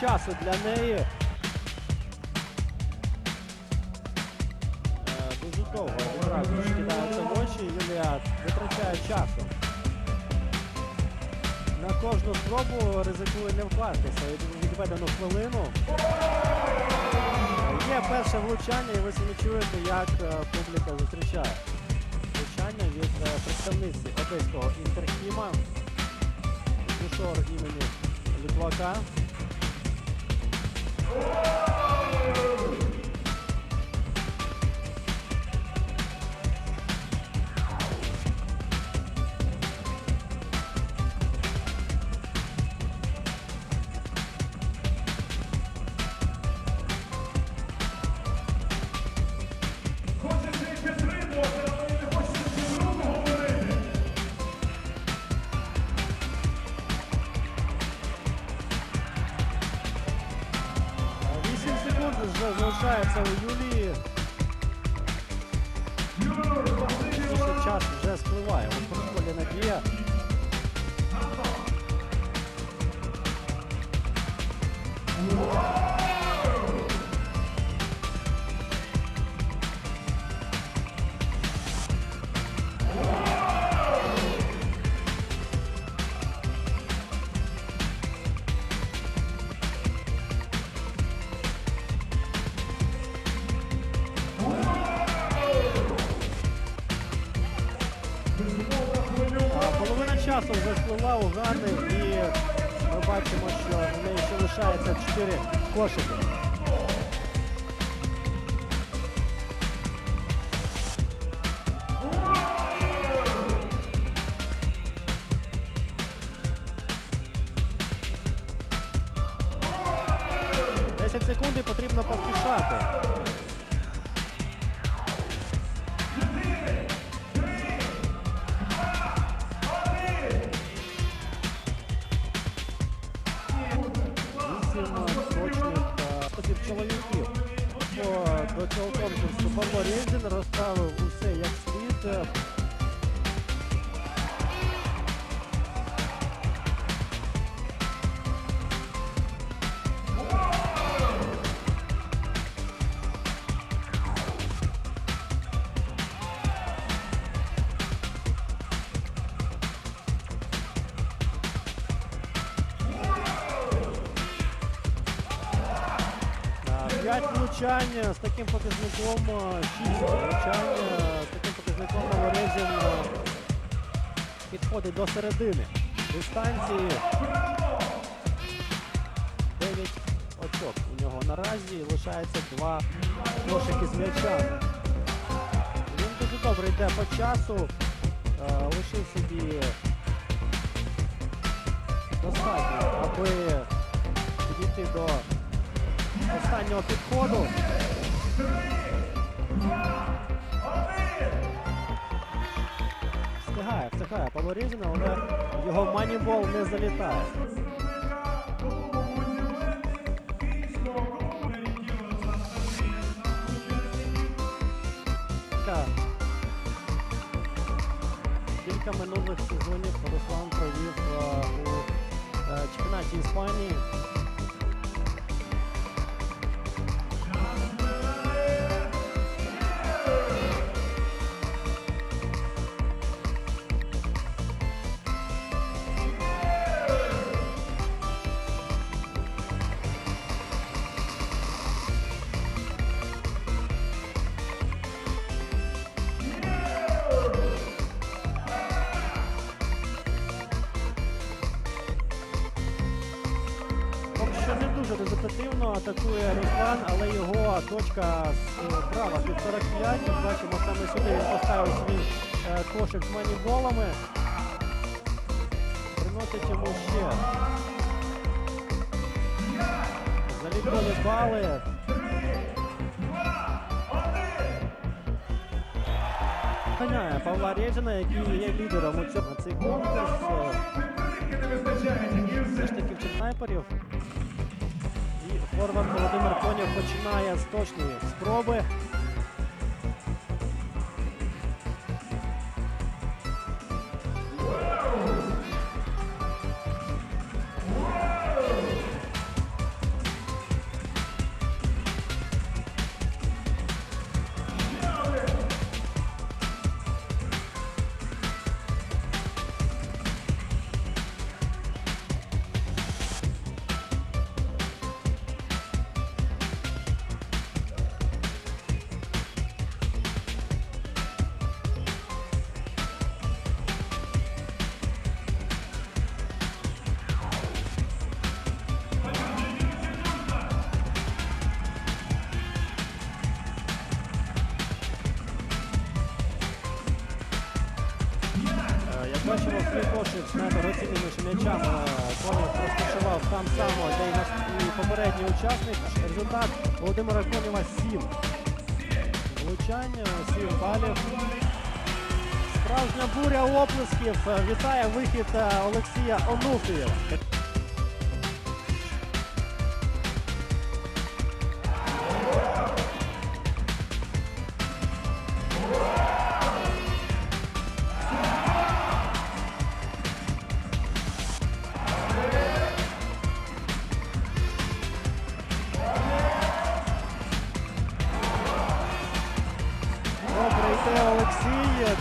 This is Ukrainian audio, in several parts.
часу для неї. Е, Дуже довго відразу ж в очі. Юлія витрачає часу. На кожну спробу ризикує не вкластися від відведену хвилину. Є перше влучання, і ви самі чуєте, як е, публіка зустрічає. Влучання від е, представниці одеського інтерхіма. Душор імені Літвака. Whoa! Вже залишається у Юлії. Ще час вже спливає. Протоколі Надія. Вже у Ганни і ми бачимо, що в неї ще лишається 4 кошики. Десять секунд і потрібно поспішати. До цього конкурсу Павло розставив усе як слід. П'ять з таким показником, е, шість влучань е, з таким показником Новорезін е, підходить до середини дистанції. 9 очок у нього наразі лишається два кошики з м'ячами. Він дуже добре йде по часу, е, лишив собі достатньо, аби підійти до останнього підходу. Встигає, встигає Павло але його манібол не залітає. Кілька минулих сезонів Руслан провів е, у е, чемпіонаті Іспанії. Результативно атакує Руслан, але його точка справа під 45. Ми бачимо, саме сюди він поставив свій е, кошик з маніболами. Приносить йому ще залікові бали. Ганяє Павла Рєджина, який є лідером у цьому цей конкурс. Е, все ж таки в снайперів. Форвард Володимир Конєв починає з точної спроби. З недорогоцінними м'ячами. Конів розташував там само, де й наш, попередній учасник. Результат Володимира Конєва 7. Влучання, 7 балів. Справжня буря оплесків. Вітає вихід е, Олексія Онуфрієва.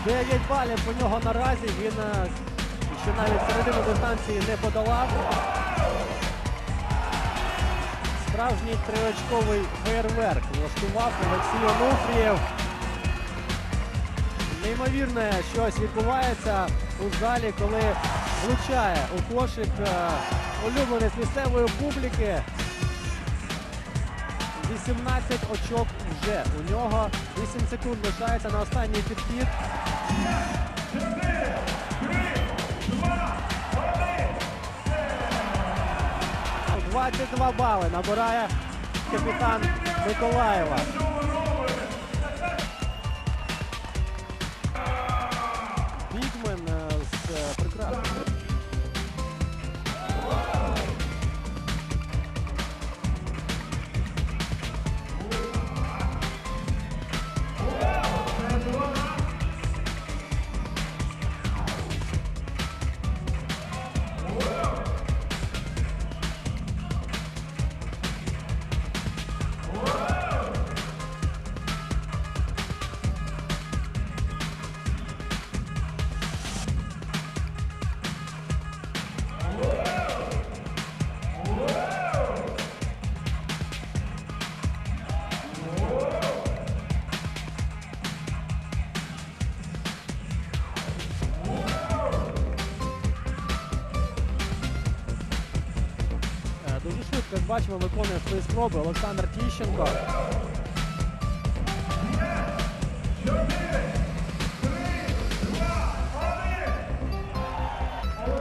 9 балів у нього наразі. Він е, ще навіть середину дистанції не подолав. Справжній триочковий фейерверк влаштував Олексій Онуфрієв. Неймовірне щось відбувається у залі, коли влучає у кошик е, улюбленець місцевої публіки. 18 очок вже у нього. 8 секунд лишається на останній підхід. 22 бали набирає капітан Миколаєва. Бачимо, виконує свої спроби Олександр Тіщенко.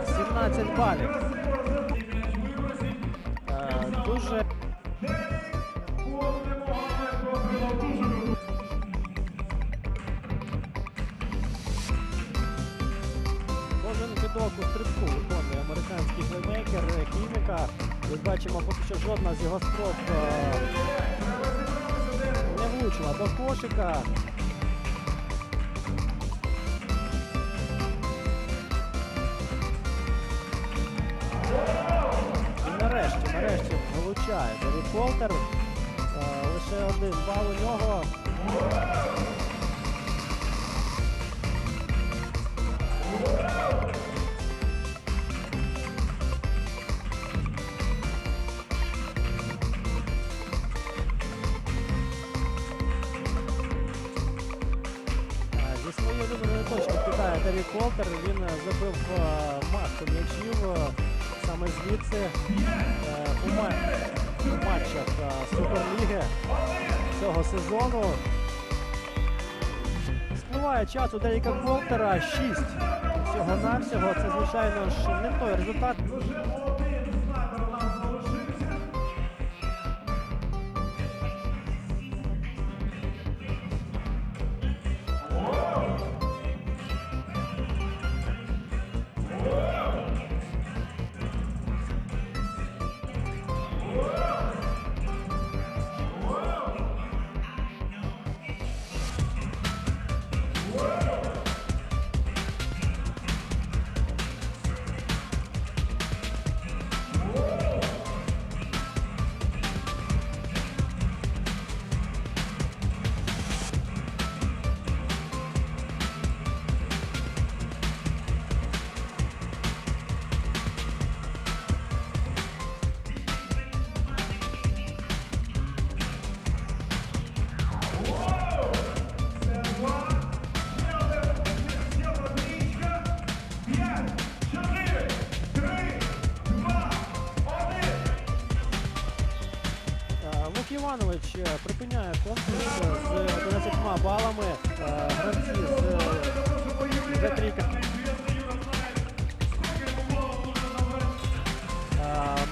Сімнадцять балів. Е, Дуже Кожен кидок у стрибку виконує американський плеймейкер е, Хіміка. Як бачимо, поки що жодна з його спроб е, не влучила до кошика. І нарешті, нарешті влучає Девід Колтер. Е, Лише один бал у нього. Кидає Він е, забив маску м'ячів е, саме звідси е, у, матчах е, Суперліги цього сезону. Спливає час у Деріка Колтера 6 всього-навсього. Це, звичайно ж, не той результат. Олег Іванович е, припиняє конкурс е, з 11 балами. Е, гравці з Д3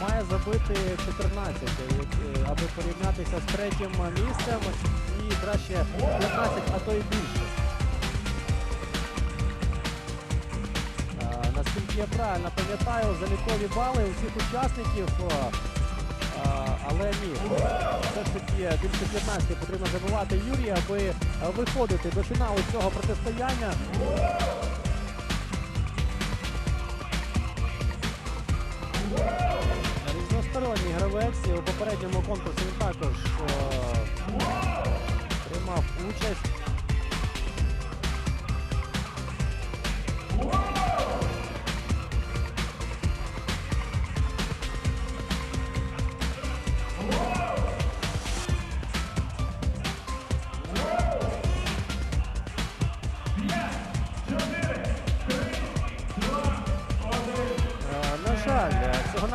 має забити 14, аби порівнятися з третім місцем і краще 15, а то й більше. Наскільки я правильно пам'ятаю, залікові бали усіх учасників але ні, все ж таки більше 15 потрібно забивати Юрія, аби е, виходити до фіналу цього протистояння. Різносторонній гравець у попередньому конкурсі він також о, приймав участь.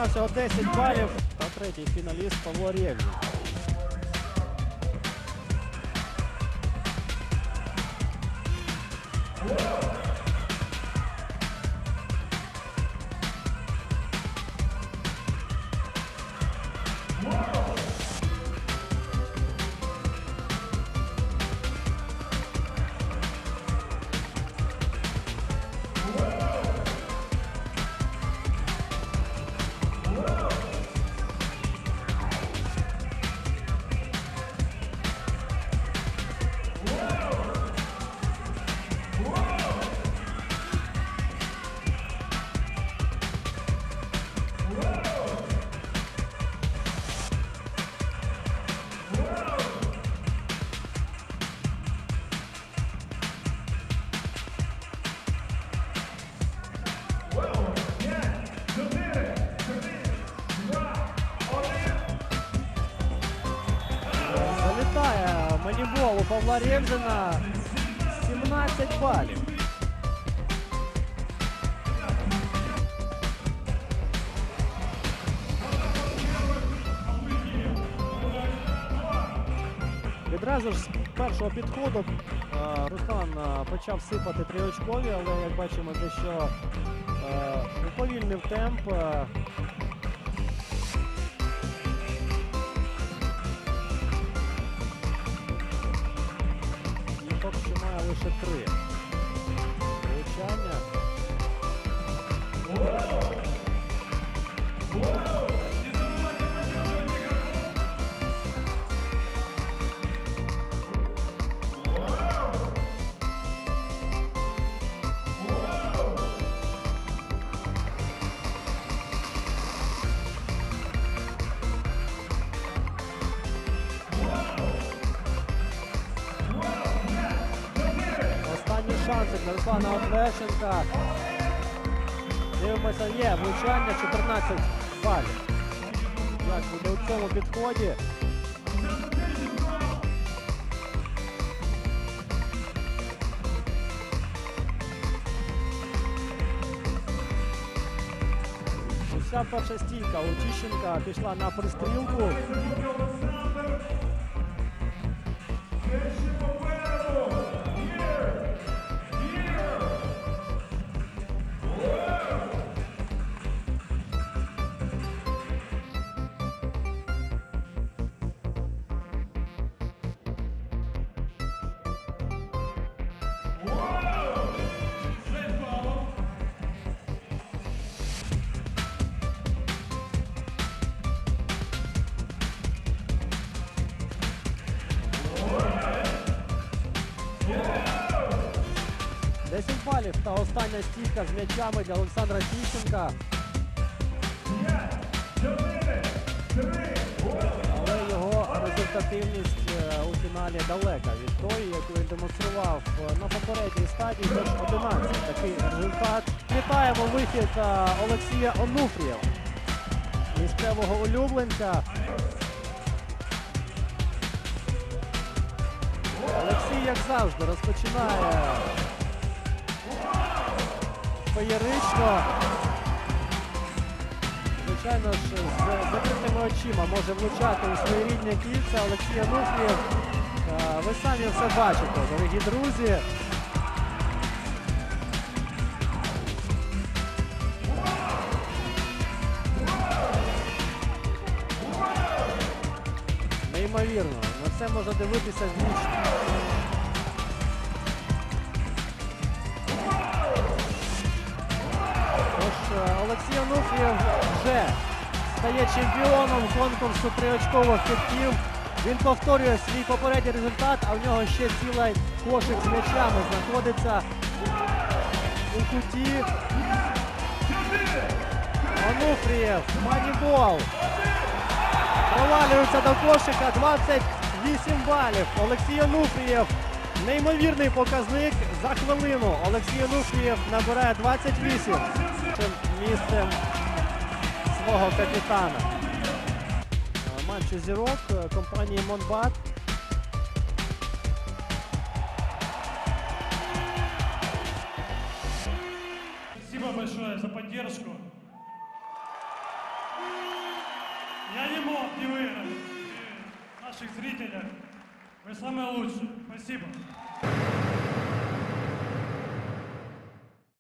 Всього-навсього 10 балів та третій фіналіст Павло Рєвнін. Павла Рєвзина 17 балів. Відразу ж з першого підходу е, Руслан е, почав сипати триочкові, але як бачимо, дещо е, уповільнив темп. Лише три влучання. Останній шанс для Руслана Отлешенка. Дивимося, є влучання 14 балів. Як буде у цьому підході? Уся перша стійка у Тіщенка пішла на пристрілку. Десять балів та остання стійка з м'ячами для Олександра Тіщенка. Але його результативність е, у фіналі далека від тої, яку він демонстрував е, на попередній стадії, тож 11. Такий результат. Вітаємо вихід е, Олексія Онуфрієва, місцевого улюбленця. Олексій, як завжди, розпочинає феєрично. Звичайно ж, з закритими очима може влучати у своєрідне кільце Олексій Ануфрієв. Ви самі все бачите, дорогі друзі. Неймовірно, на це можна дивитися з ніч. Стає чемпіоном конкурсу триочкових китків. Він повторює свій попередній результат, а в нього ще цілий кошик з м'ячами знаходиться у куті. Онуфрієв, манігол. Провалюється до кошика 28 балів. Олексій Онуфрієв. Неймовірний показник за хвилину. Олексій Онуфрієв набирає 28 цим місцем свого капітана. Е, Матч зірок е, компанії Монбат. Спасибо большое за поддержку. Я не мог не выиграть при наших зрителях. Вы самые лучшие. Спасибо.